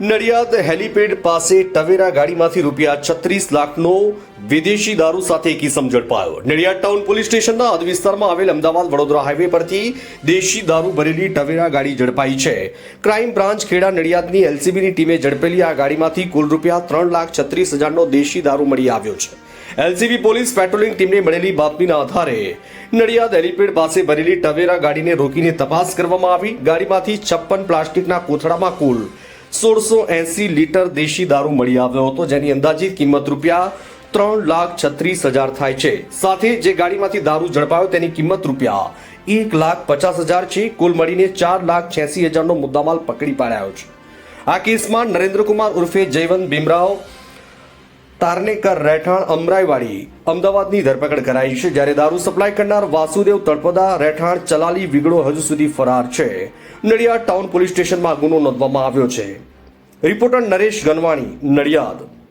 Nadiad helipad પાસે Tavera ગાડીમાંથી રૂપિયા છત્રીસ લાખનો વિદેશી દારૂ સાથે એક ઝડપાયો નડિયાદ ટાઉન પોલીસ સ્ટેશનના હદ વિસ્તારમાં આવેલ અમદાવાદ વડોદરા હાઈવે પરથી દેશી દારૂ ભરેલી ટવેરા ગાડી ઝડપાઈ છે. ક્રાઇમ બ્રાન્ચ ખેડા નડિયાદની એલસીબીની ટીમે ઝડપેલી આ ગાડીમાંથી કુલ રૂપિયા ત્રણ લાખ છત્રીસ હજારનો દેશી દારૂ મળી આવ્યો છે. એલસીબી પોલીસ પેટ્રોલિંગ ટીમને મળેલી બાતમીના આધારે નડિયાદ હેલીપેડ પાસે ભરેલી ટવેરા ગાડીને રોકીને તપાસ કરવામાં આવી. ગાડીમાંથી છપ્પન પ્લાસ્ટિકના કોથળામાં કુલ સોળસો એસી લીટર દેશી દારૂ મળી આવ્યો હતો, જેની અંદાજિત કિંમત રૂપિયા ત્રણ લાખ છત્રીસ હજાર થાય છે. સાથે જે ગાડીમાંથી દારૂ ઝડપાયો તેની કિંમત રૂપિયા એક લાખ પચાસ હજાર છે. કુલ મળીને ચાર લાખ છ્યાસી હજારનો મુદ્દામાલ પકડી પાડ્યો છે. આ કેસમાં નરેન્દ્રકુમાર ઉર્ફે જયવંત ભીમરાવ તારનેકર રહેઠાણ અમરાઈવાડી અમદાવાદની ધરપકડ કરાઈ છે જ્યારે દારૂ સપ્લાય કરનાર વાસુદેવ તળપદા રહેઠાણ ચલાલી વિગડો હજુ સુધી ફરાર છે. નડિયાદ ટાઉન પોલીસ સ્ટેશનમાં ગુનો નોંધવામાં આવ્યો છે. રિપોર્ટર નરેશ ગનવાણી, નડિયાદ.